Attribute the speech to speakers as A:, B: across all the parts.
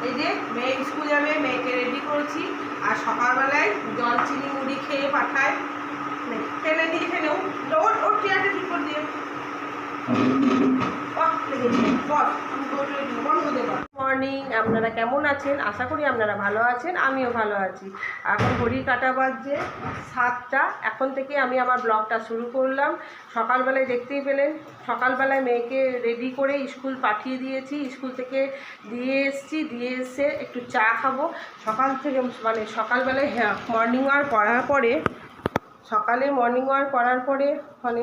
A: এই যে মেয়ে স্কুল যাবে মেয়েকে রেডি করছি আর সকালবেলায় জল চিনি মুড়ি খেয়ে পাঠায় ফেলে দিয়ে ফেলেও ওর ওর চেয়ারটা ঠিক করে দিয়ে মর্নিং আপনারা কেমন আছেন? আশা করি আপনারা ভালো আছেন, আমিও ভালো আছি। এখন ঘড়ি কাটা বাজছে সাতটা। এখন থেকে আমি আমার ব্লগটা শুরু করলাম। সকালবেলায় দেখতেই পেলেন, সকালবেলায় মেয়েকে রেডি করে স্কুল পাঠিয়ে দিয়েছি। স্কুল থেকে দিয়ে এসেছি, দিয়ে এসে একটু চা খাব। সকাল থেকে মানে সকালবেলায় হ্যাঁ মর্নিং ওয়াক করার পরে, সকালে মর্নিং ওয়াক করার পরে মানে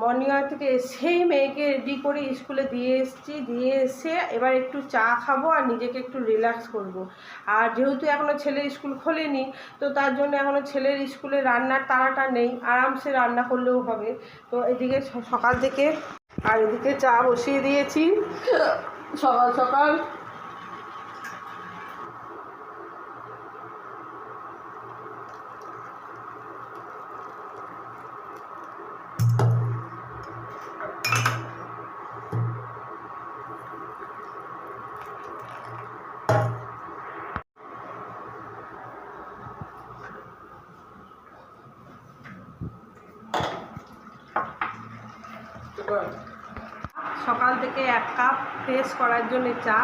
A: মর্নিং ওয়াক থেকে এসেই মেয়েকে রেডি করে স্কুলে দিয়ে এসেছি, দিয়ে এসে এবার একটু চা খাব আর নিজেকে একটু রিল্যাক্স করব। আর যেহেতু এখনও ছেলের স্কুল খোলেনি, তো তার জন্য এখনও ছেলের স্কুলে রান্নার তাড়াটা নেই, আরামসে রান্না করলেও হবে তো এদিকে সকাল থেকে আর এদিকে চা বসিয়ে দিয়েছি সকাল সকাল সকাল থেকে এক কাপ ফ্রেশ করার জন্য চা,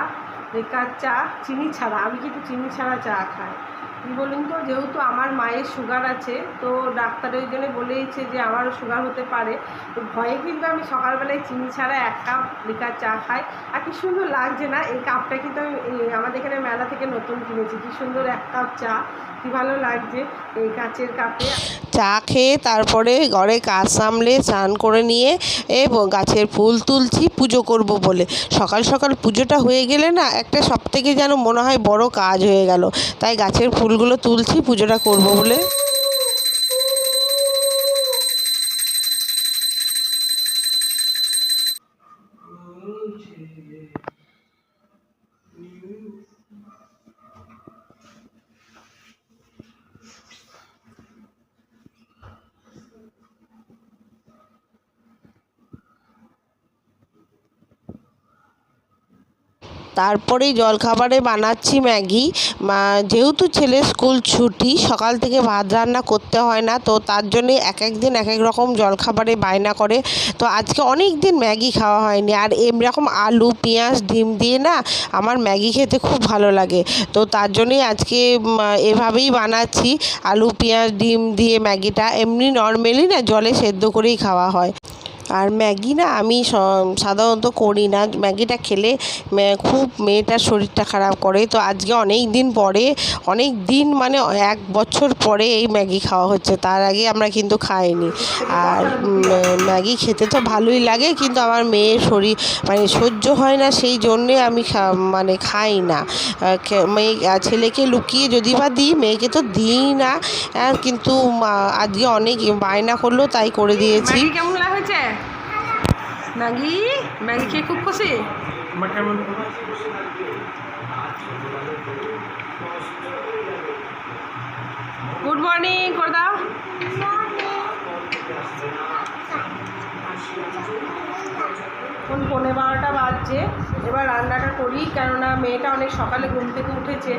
A: বেকার চা, চিনি ছাড়া। আমি কিন্তু চিনি ছাড়া চা খাই। কী বলুন তো, যেহেতু আমার মায়ের সুগার আছে, তো ডাক্তার ওই জন্য বলেইছে যে আমারও সুগার হতে পারে। তো ভয়ে কিন্তু আমি সকালবেলায় চিনি ছাড়া এক কাপ লিকার চা খাই। আর কি সুন্দর লাগছে না, এই কাপটা কিন্তু আমি আমাদের এখানে মেলা থেকে নতুন কিনেছি। কি সুন্দর এক কাপ চা, কি ভালো লাগছে এই কাচের কাপে।
B: চা খেয়ে তারপরে ঘরে কাজ সামলে স্নান করে নিয়ে এ গাছের ফুল তুলছি, পুজো করব বলে। সকাল সকাল পুজোটা হয়ে গেলে না একটা সব থেকে যেন মনে হয় বড় কাজ হয়ে গেল। তাই গাছের ফুলগুলো তুলছি, পুজোটা করব বলে। তারপরেই জলখাবারে বানাচ্ছি ম্যাগি। যেহেতু ছেলের স্কুল ছুটি, সকাল থেকে ভাত রান্না করতে হয় না, তো তার জন্যে এক এক দিন এক এক রকম জলখাবারে বায়না করে। তো আজকে অনেক দিন ম্যাগি খাওয়া হয়নি। আর এরকম আলু, পেঁয়াজ, ডিম দিয়ে না আমার ম্যাগি খেতে খুব ভালো লাগে। তো তার জন্যই আজকে এভাবেই বানাচ্ছি। আলু, পেঁয়াজ, ডিম দিয়ে ম্যাগিটা। এমনি নর্মালি না জলে সেদ্ধ করেই খাওয়া হয়। আর ম্যাগি না আমি সাধারণত করি না। ম্যাগিটা খেলে খুব মেয়েটার শরীরটা খারাপ করে। তো আজকে অনেক দিন পরে, অনেক দিন মানে এক বছর পরে এই ম্যাগি খাওয়া হচ্ছে। তার আগে আমরা কিন্তু খাইনি। আর ম্যাগি খেতে তো ভালোই লাগে, কিন্তু আমার মেয়ের শরীর মানে সহ্য হয় না, সেই জন্যে আমি মানে খাই না। মেয়ে ছেলেকে লুকিয়ে যদি বা দিই, মেয়েকে তো দিই না। কিন্তু আজকে অনেক বায়না করল, তাই করে দিয়েছি।
A: কেমন ম্যাগি? ম্যাগি খেয়ে খুব খুশি? গুড মর্নিং করে দাও এখন পৌনে বারোটা বাজছে। এবার রান্নাটা করি কেননা মেয়েটা অনেক সকালে ঘুম থেকে উঠেছে।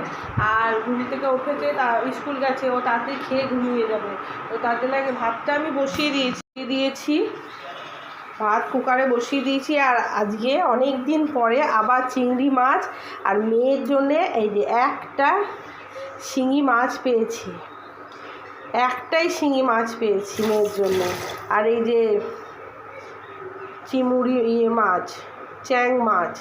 A: আর ঘুম থেকে উঠেছে তা স্কুল গেছে ও তাড়াতাড়ি খেয়ে ঘুমিয়ে যাবে। তো তার জন্য আগে ভাতটা আমি বসিয়ে দিয়েছি দিয়েছি। ভাত কুকারে বসিয়ে দিয়েছি আর আজকে অনেক দিন পরে আবার চিংড়ি মাছ আর মেয়ের জন্যে এই যে একটা শিঙি মাছ পেয়েছি। একটাই শিঙি মাছ পেয়েছি মেয়ের জন্য। আর এই যে চিমুড়ি ইয়ে মাছ, চ্যাং মাছ।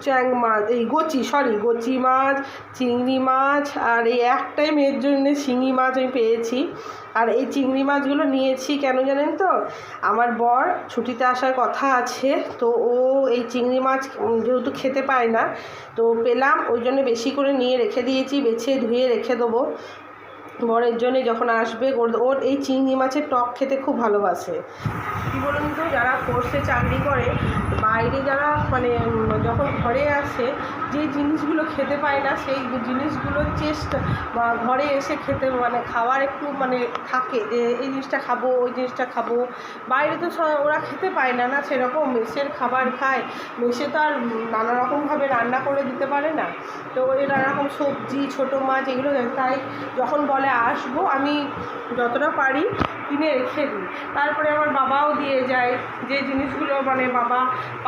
A: চ্যাং মাছ, এই গচি সরি গচি মাছ, চিংড়ি মাছ, আর এই একটাই মেয়ের জন্য শিঙি মাছ আমি পেয়েছি। আর এই চিংড়ি মাছগুলো নিয়েছি কেন জানেন তো? আমার বর ছুটিতে আসার কথা আছে, তো ও এই চিংড়ি মাছ যেহেতু খেতে পায় না, তো পেলাম, ওই জন্য বেশি করে নিয়ে রেখে দিয়েছি, বেছে ধুয়ে রেখে দেবো। বরের জন্য যখন আসবে, ওর- এই চিংড়ি মাছের টক খেতে খুব ভালোবাসে। কী বলুন তো, যারা ফোর্সে চাকরি করে বাইরে যারা মানে যখন ঘরে আসে, যে জিনিসগুলো খেতে পায় না, সেই জিনিসগুলোর চেষ্টা বা ঘরে এসে খেতে মানে খাওয়ার একটু মানে থাকে যে, এই জিনিসটা খাব, ওই জিনিসটা খাব। বাইরে তো ওরা খেতে পায় না না সেরকম মেসের খাবার খায়। মেসে তো আর নানা রকমভাবে রান্না করে দিতে পারে না। তো ওই নানা রকম সবজি, ছোটো মাছ, এগুলো তাই যখন বলে আসব, আমি যতটা পারি কিনে রেখে দিই। তারপরে আমার বাবাও দিয়ে যায় যে জিনিসগুলো মানে বাবা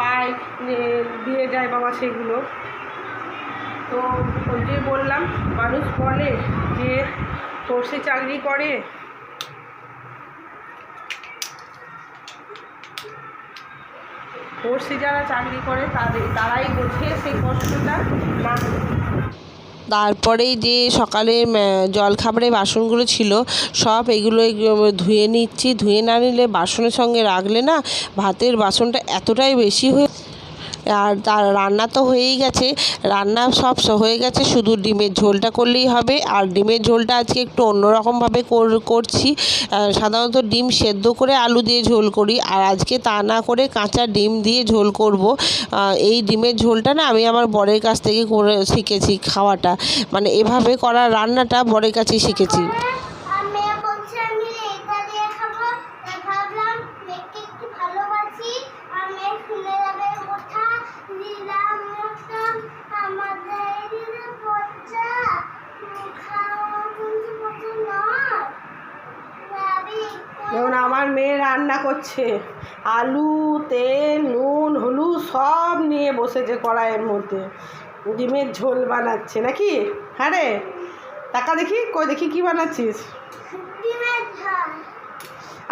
A: পায় দিয়ে যায় বাবা সেগুলো। তো ওই যে বললাম, মানুষ বলে যে সর্ষে চাকরি করে। সর্ষে যারা চাকরি করে, তাদের, তারাই বোঝে সেই কষ্টটা। না
B: তারপরেই যে সকালে জলখাবারে বাসনগুলো ছিল, সব এগুলো ধুয়ে নিচ্ছি। ধুয়ে না নিলে বাসনের সঙ্গে রাখলে না ভাতের বাসনটা এতটাই বেশি হয়ে আর তার রান্না তো হয়েই গেছে। রান্না সব হয়ে গেছে, শুধু ডিমের ঝোলটা করলেই হবে। আর ডিমের ঝোলটা আজকে একটু অন্যরকমভাবে কর- করছি। সাধারণত ডিম সেদ্ধ করে আলু দিয়ে ঝোল করি। আর আজকে তা না করে কাঁচা ডিম দিয়ে ঝোল করব। এই ডিমের ঝোলটা না আমি আমার বরের কাছ থেকে করে শিখেছি খাওয়াটা। মানে এভাবে করা রান্নাটা বরের কাছেই শিখেছি
C: আমি বলছি আমি এটা দিয়ে খাব তাই ভাবলাম মেয়েকে একটু ভালোবাসি আমি শুনে যাবে কথা দিলাম মতন আমাদের দিলে বাচ্চা খাওয়া কিন্তু মতো নয় ভাবি
A: যেমন আমার মেয়ে রান্না করছে। আলু তেল নুন হলুদ সব নিয়ে বসেছে কড়াইয়ের মধ্যে। ডিমের ঝোল বানাচ্ছে নাকি? হ্যাঁ রে। টাকা দেখি কই দেখি কি বানাচ্ছিস?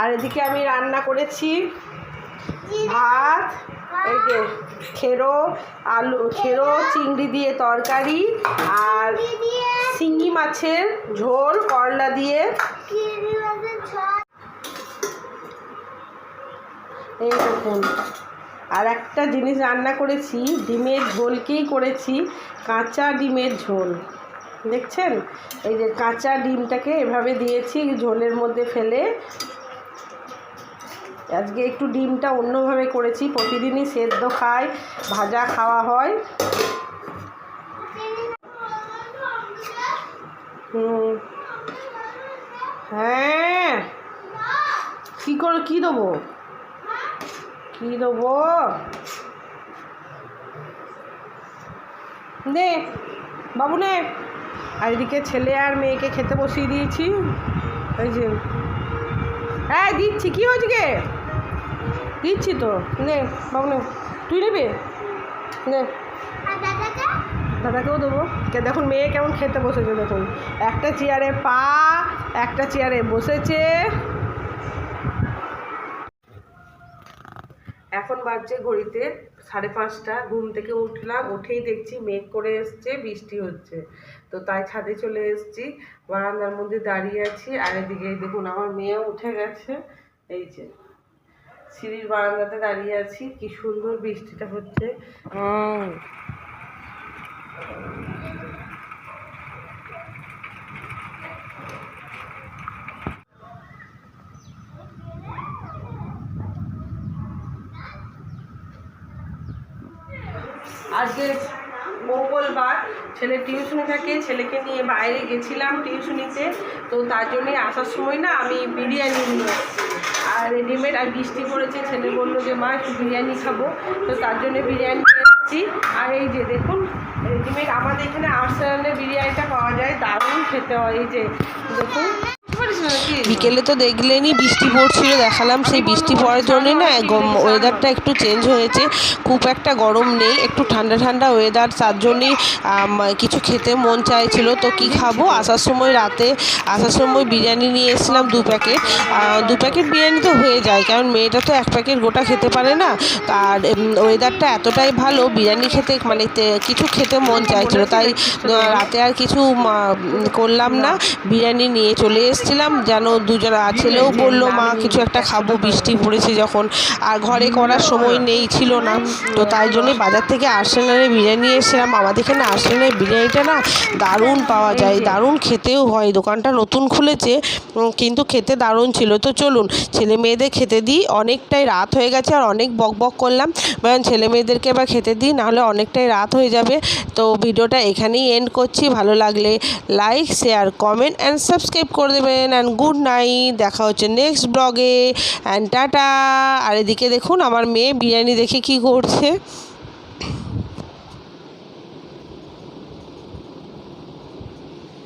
A: আর এদিকে আমি রান্না করেছি ভাত এই যে খেরো আলু খেরো চিংড়ি দিয়ে তরকারি আর
C: কি দিয়ে
A: শিঙি মাছের ঝোল করলা দিয়ে
C: কি দিয়ে ঝাল
A: এই দেখুন। আর একটা জিনিস রান্না করেছি, ডিমের ঝোলকেই করেছি, কাঁচা ডিমের ঝোল। দেখছেন? এই যে কাঁচা ডিমটাকে এভাবে দিয়েছি ঝোলের মধ্যে ফেলে। আজকে একটু ডিমটা অন্যভাবে করেছি, প্রতিদিনই সেদ্ধ খাই, ভাজা খাওয়া হয়। হুম। হ্যাঁ। কী করে, কী দেবো? কী দেবো নে বাবু নে। আর এদিকে ছেলে আর মেয়েকে খেতে বসিয়ে দিয়েছি। ওই যে। হ্যাঁ দিচ্ছি কী হয়েছে গে? দিচ্ছি তো। নে বাবু নে। তুই নেবে? নে। দাদাকেও দেবো। কে দেখুন মেয়ে কেমন খেতে বসেছে দেখুন। একটা চেয়ারে পা একটা চেয়ারে বসেছে। এখন বাজছে ঘড়িতে সাড়ে পাঁচটা। ঘুম থেকে উঠলাম, উঠেই দেখছি মেঘ করে এসছে, বৃষ্টি হচ্ছে। তো তাই ছাদে চলে এসেছি, বারান্দার মধ্যে দাঁড়িয়ে আছি। আর এদিকে দেখুন আমার মেয়েও উঠে গেছে। এই যে, সিঁড়ির বারান্দাতে দাঁড়িয়ে আছি। কি সুন্দর বৃষ্টিটা হচ্ছে। আজকে মঙ্গলবার ছেলে টিউশনে থাকে, ছেলেকে নিয়ে বাইরে গেছিলাম টিউশনিতে, তো তার জন্যে আসার সময় না আমি বিরিয়ানি নিয়ে আর রেডিমেড আর বৃষ্টি পড়েছে ছেলে বলল যে, মা, একটু বিরিয়ানি খাব। তো তার জন্য বিরিয়ানি এসেছি। আর এই যে দেখুন, রেডিমেড, আমাদের এখানে আর্সেনালের বিরিয়ানিটা পাওয়া যায়, দারুণ খেতে হয়। এই যে দেখুন
B: বিকেলে তো দেখলেনই বৃষ্টি পড়ছিল, দেখালাম সেই বৃষ্টি পড়ার জন্য না ওয়েদারটা একটু চেঞ্জ হয়েছে। খুব একটা গরম নেই, একটু ঠান্ডা ঠান্ডা ওয়েদার তার জন্যই কিছু খেতে মন চাইছিল। তো কি খাব? আসার সময় রাতে, আসার সময় বিরিয়ানি নিয়ে এসেছিলাম দু প্যাকেট। দু প্যাকেট বিরিয়ানি তো হয়ে যায়, কারণ মেয়েটা তো এক প্যাকেট গোটা খেতে পারে না। আর ওয়েদারটা এতটাই ভালো, বিরিয়ানি খেতে মানে কিছু খেতে মন চাইছিল। তাই রাতে আর কিছু করলাম না। বিরিয়ানি নিয়ে চলে এসেছিলাম। যেন দুজন ছেলেও বলল মা কিছু একটা খাব, বৃষ্টি পড়েছে যখন। আর ঘরে করার সময় নেই, ছিল না। তো তাই জন্যই বাজার থেকে আর্সেনালের বিরিয়ানি এসেছিলাম আমাদের এখানে আর্সেনালের বিরিয়ানিটা না দারুণ পাওয়া যায়, দারুণ খেতেও হয়। দোকানটা নতুন খুলেছে কিন্তু খেতে দারুণ ছিল। তো চলুন, ছেলে মেয়েদের খেতে দিই। অনেকটাই রাত হয়ে গেছে আর অনেক বক বক করলাম। ছেলে মেয়েদেরকে এবার খেতে দিই, নাহলে অনেকটাই রাত হয়ে যাবে। তো ভিডিওটা এখানেই এন্ড করছি। ভালো লাগলে like share comment and subscribe করে দেবেন। অ্যান্ড গুড নাইট দেখা হচ্ছে নেক্সট ব্লগে অ্যান্ড টাটা আর এদিকে দেখুন, আমার মেয়ে বিরিয়ানি দেখে কি করছে।